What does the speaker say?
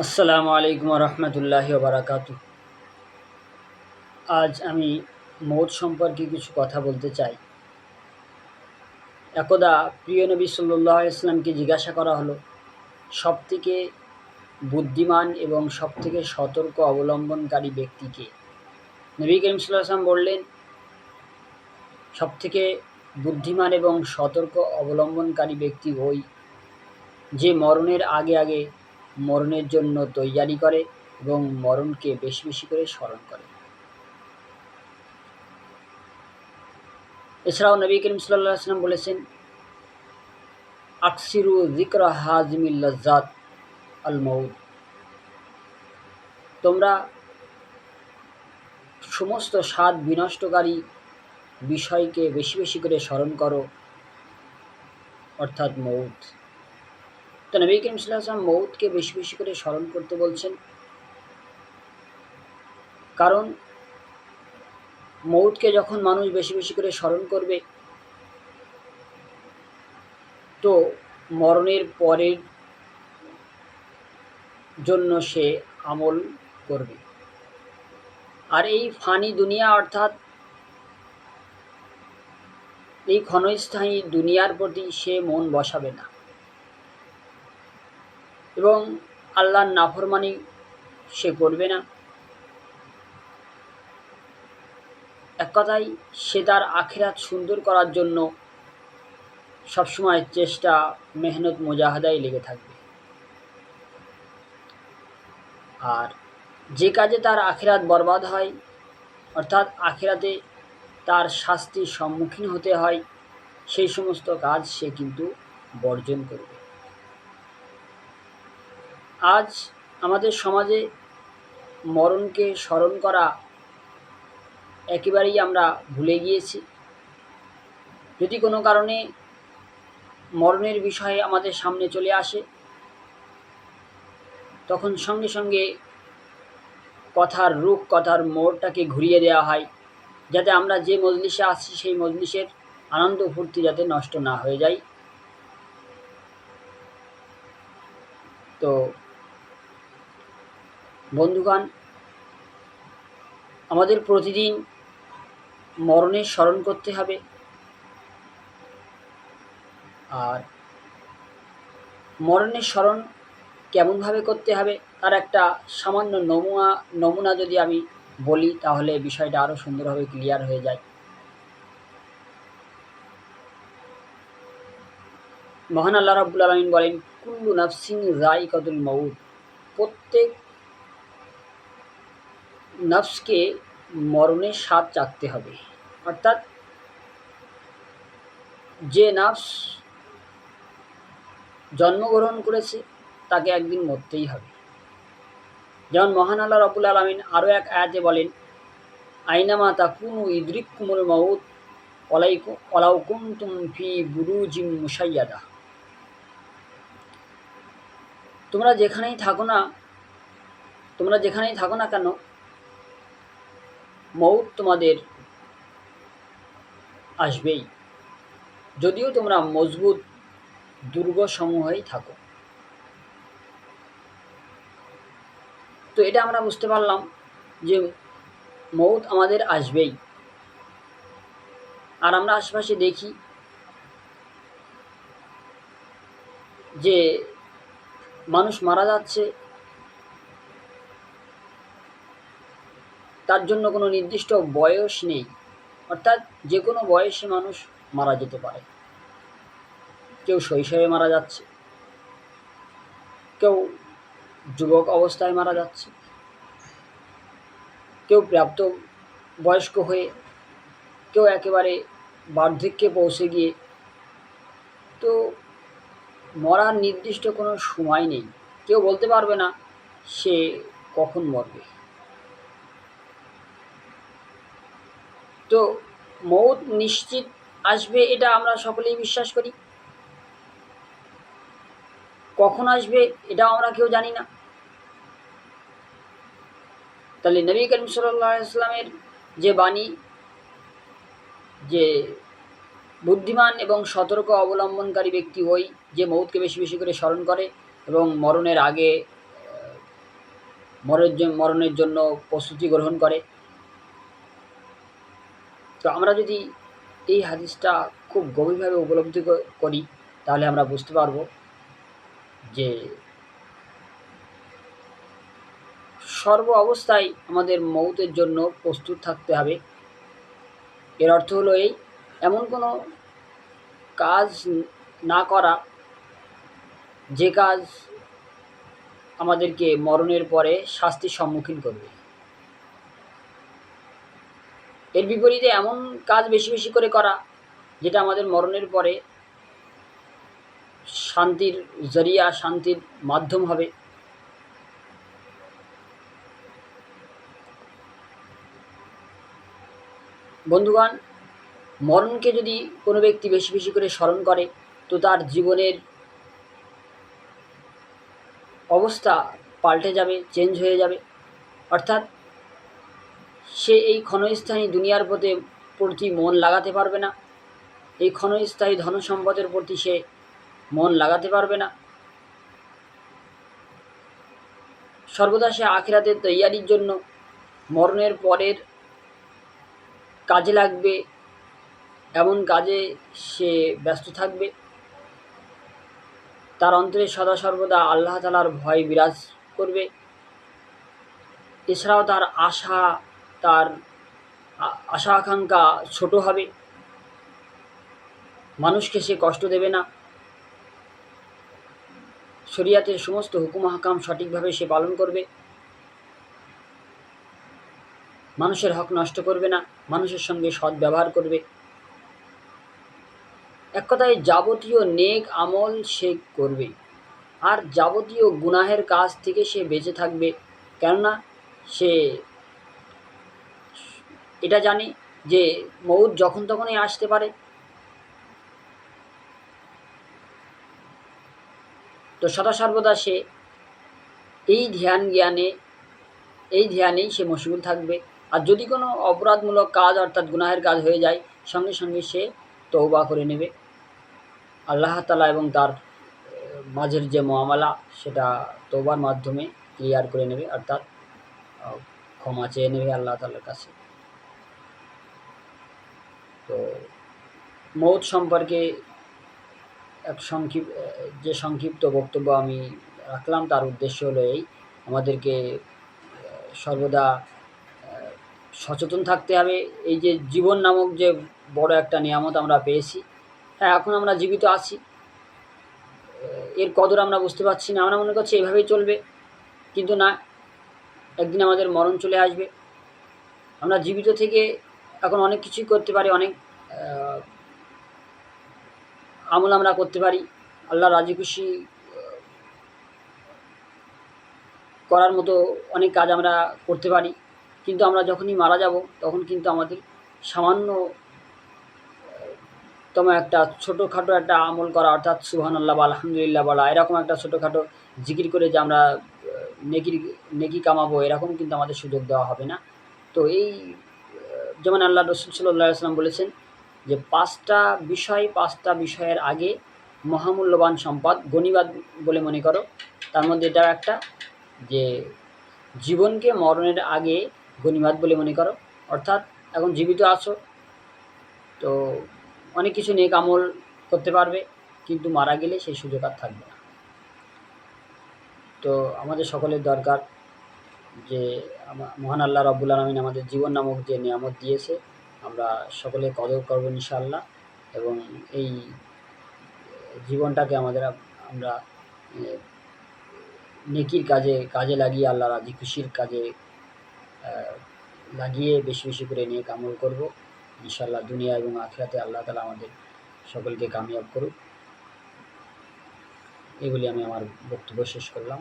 আসসালামু আলাইকুম রহমতুল্লাহ বারাকাত আজ আমি মৌত সম্পর্কে কিছু কথা বলতে চাই। একদা প্রিয় নবী সাল্লাহ ইসলামকে জিজ্ঞাসা করা হলো, সবথেকে বুদ্ধিমান এবং সবথেকে সতর্ক অবলম্বনকারী ব্যক্তিকে নবী করিম সাল্লাহ আসলাম বললেন, সবথেকে বুদ্ধিমান এবং সতর্ক অবলম্বনকারী ব্যক্তি ওই যে মরণের আগে আগে মরণের জন্য তৈয়ারি করে এবং মরণকে বেশি বেশি করে স্মরণ করে। এছাড়াও নবী করিম সাল্লাহ আসলাম বলেছেন, আকসিরু জিক্র হাজমিল্লাজাত আল মৌদ তোমরা সমস্ত স্বাদ বিনষ্টকারী বিষয়কে বেশি বেশি করে স্মরণ করো, অর্থাৎ মৌত তো নবী করিম সাল্লাম মৌতকে বেশি বেশি করে স্মরণ করতে বলছেন। কারণ মৌতকে যখন মানুষ বেশি বেশি করে স্মরণ করবে, তো মরণের পরের জন্য সে আমল করবে। আর এই ফানি দুনিয়া অর্থাৎ এই ক্ষণস্থায়ী দুনিয়ার প্রতি সে মন বসাবে না। এবং আল্লাহর নাফরমানি সে করবে না। এক কথায়, সে তার আখেরাত সুন্দর করার জন্য সবসময় চেষ্টা, মেহনত মোজাহাদাই লেগে থাকবে। আর যে কাজে তার আখেরাত বরবাদ হয়, অর্থাৎ আখেরাতে তার শাস্তির সম্মুখীন হতে হয়, সেই সমস্ত কাজ সে কিন্তু বর্জন করবে। আজ আমাদের সমাজে মরণকে স্মরণ করা একেবারেই আমরা ভুলে গিয়েছি। যদি কোনো কারণে মরণের বিষয়ে আমাদের সামনে চলে আসে, তখন সঙ্গে সঙ্গে কথার রূপ, কথার মোড়টাকে ঘুরিয়ে দেওয়া হয়, যাতে আমরা যে মজলিসে আসছি সেই মজলিসের আনন্দ ফুর্তি যাতে নষ্ট না হয়ে যায়। তো বন্ধুগণ, আমাদের প্রতিদিন মরণের স্মরণ করতে হবে। আর মরণের স্মরণ কেমনভাবে করতে হবে তার একটা সামান্য নমুনা নমুনা যদি আমি বলি, তাহলে বিষয়টা আরও সুন্দরভাবে ক্লিয়ার হয়ে যায়। মহান আল্লাহ রাবুল আলমিন বলেন, কুল্লু নাফসিং রাই কতুল মৌত প্রত্যেক নফসকে মরণের স্বাদ চাকতে হবে। অর্থাৎ যে নফস জন্মগ্রহণ করেছে, তাকে একদিন মরতেই হবে। যেমন মহান আল্লাহ রবুল আলমিন আরও এক আয়াতে বলেন, আইনামা তাকুনু ইদ্রিক কুমুল মৌত অলাইকু অলাউকুম তুম ফি বুরুজিম মুসাইয়াদা তোমরা যেখানেই থাকো না, তোমরা যেখানেই থাকো না কেন মৌত তোমাদের আসবেই। যদিও তোমরা মজবুত দুর্গসমূহেই থাকো। তো এটা আমরা বুঝতে পারলাম যে মৌত আমাদের আসবেই। আর আমরা আশেপাশে দেখি যে মানুষ মারা যাচ্ছে তার জন্য কোনো নির্দিষ্ট বয়স নেই। অর্থাৎ যে কোনো বয়সে মানুষ মারা যেতে পারে। কেউ শৈশবে মারা যাচ্ছে। কেউ যুবক অবস্থায় মারা যাচ্ছে। কেউ প্রাপ্ত বয়স্ক হয়ে কেউ একেবারে বার্ধক্যে পৌঁছে গিয়ে। তো মরার নির্দিষ্ট কোনো সময় নেই। কেউ বলতে পারবে না সে কখন মরবে। তো মৌত নিশ্চিত আসবে, এটা আমরা সকলেই বিশ্বাস করি। কখন আসবে, এটাও আমরা কেউ জানি না। তাহলে নবী করিম সাল্লাহ ইসলামের যে বাণী, যে বুদ্ধিমান এবং সতর্ক অবলম্বনকারী ব্যক্তি ওই যে মৌতকে বেশি বেশি করে স্মরণ করে এবং মরণের আগে মরের মরণের জন্য প্রস্তুতি গ্রহণ করে তো আমরা যদি এই হাদিসটা খুব গভীরভাবে উপলব্ধি করি, তাহলে আমরা বুঝতে পারব যে সর্ব অবস্থায় আমাদের মৌতের জন্য প্রস্তুত থাকতে হবে। এর অর্থ হলো এই, এমন কোনো কাজ না করা, যে কাজ আমাদেরকে মরণের পরে শাস্তির সম্মুখীন করবে। এর বিপরীতে এমন কাজ বেশি বেশি করে করা, যেটা আমাদের মরণের পরে শান্তির জরিয়া, শান্তির মাধ্যম হবে। বন্ধুগণ, মরণকে যদি কোনো ব্যক্তি বেশি বেশি করে স্মরণ করে, তো তার জীবনের অবস্থা পাল্টে যাবে চেঞ্জ হয়ে যাবে। অর্থাৎ সে এই ক্ষণস্থায়ী দুনিয়ার প্রতি প্রতি মন লাগাতে পারবে না। এই ক্ষণস্থায়ী ধন সম্পদের প্রতি সে মন লাগাতে পারবে না। সর্বদা সে আখেরাতের তৈয়ারির জন্য মরণের পরের কাজে লাগবে। এমন কাজে সে ব্যস্ত থাকবে। তার অন্তরে সদা সর্বদা আল্লাহ তালার ভয় বিরাজ করবে। এছাড়াও তার আশা তার আশা আকাঙ্ক্ষা ছোট হবে। মানুষকে সে কষ্ট দেবে না। শরিয়াতের সমস্ত হুকুম হাকাম সঠিকভাবে সে পালন করবে। মানুষের হক নষ্ট করবে না। মানুষের সঙ্গে সৎ ব্যবহার করবে। এক কথায় যাবতীয় নেক আমল সে করবে। আর যাবতীয় গুনাহের কাজ থেকে সে বেঁচে থাকবে। কেননা সে এটা জানি যে মৌত যখন তখনই আসতে পারে। তো সদা সর্বদা সে এই ধ্যান জ্ঞানে, এই ধ্যানেই সে মশগুল থাকবে। আর যদি কোনো অপরাধমূলক কাজ অর্থাৎ গুনাহের কাজ হয়ে যায়, সঙ্গে সঙ্গে সে তৌবা করে নেবে। আল্লাহ তালা এবং তার মাঝের যে মহামালা, সেটা তৌবার মাধ্যমে ক্লিয়ার করে নেবে। অর্থাৎ ক্ষমা চেয়ে নেবে আল্লাহ তালার কাছে। তো মৌত সম্পর্কে এক সংক্ষিপ্ত যে সংক্ষিপ্ত বক্তব্য আমি রাখলাম, তার উদ্দেশ্য হলো এই, আমাদেরকে সর্বদা সচেতন থাকতে হবে। এই যে জীবন নামক যে বড় একটা নিয়ামত আমরা পেয়েছি হ্যাঁ এখন আমরা জীবিত আছি। এর কদর আমরা বুঝতে পারছি না। আমরা মনে করছি এভাবেই চলবে, কিন্তু না, একদিন আমাদের মরণ চলে আসবে। আমরা জীবিত থেকে এখন অনেক কিছুই করতে পারি, অনেক আমল আমরা করতে পারি। আল্লাহ রাজি খুশি করার মতো অনেক কাজ আমরা করতে পারি। কিন্তু আমরা যখনই মারা যাব, তখন কিন্তু আমাদের সামান্য তম একটা ছোটোখাটো একটা আমল করা, অর্থাৎ সুহান আল্লাহ বা আলহামদুলিল্লাহ বলা, এরকম একটা ছোটোখাটো জিকির করে যে আমরা নেকির, নেকি কামাবো, এরকম কিন্তু আমাদের সুযোগ দেওয়া হবে না। তো এই যেমন আল্লাহ রসুল সাল্লাহ আসলাম বলেছেন যে পাঁচটা বিষয়, পাঁচটা বিষয়ের আগে মহামূল্যবান সম্পদ, গণিবাদ বলে মনে করো। তার মধ্যে এটাও একটা যে জীবনকে মরণের আগে গণিবাদ বলে মনে করো। অর্থাৎ এখন জীবিত আছো, তো অনেক কিছু নেক আমল করতে পারবে, কিন্তু মারা গেলে সেই সুযোগ আর থাকবে না। তো আমাদের সকলের দরকার যে মহান আল্লাহ রব্বুল আলমিন আমাদের জীবন নামক যে নিয়ামত দিয়েছে, আমরা সকলে কদর করব ইনশাআল্লাহ। এবং এই জীবনটাকে আমাদের আমরা নেকির কাজে কাজে লাগিয়ে আল্লাহ রাজি খুশির কাজে লাগিয়ে বেশি বেশি করে নিয়ে কামল করব। ইনশাআল্লাহ দুনিয়া এবং আখিরাতে আল্লাহ তালা আমাদের সকলকে কামিয়াব করুক। এগুলি আমি আমার বক্তব্য শেষ করলাম।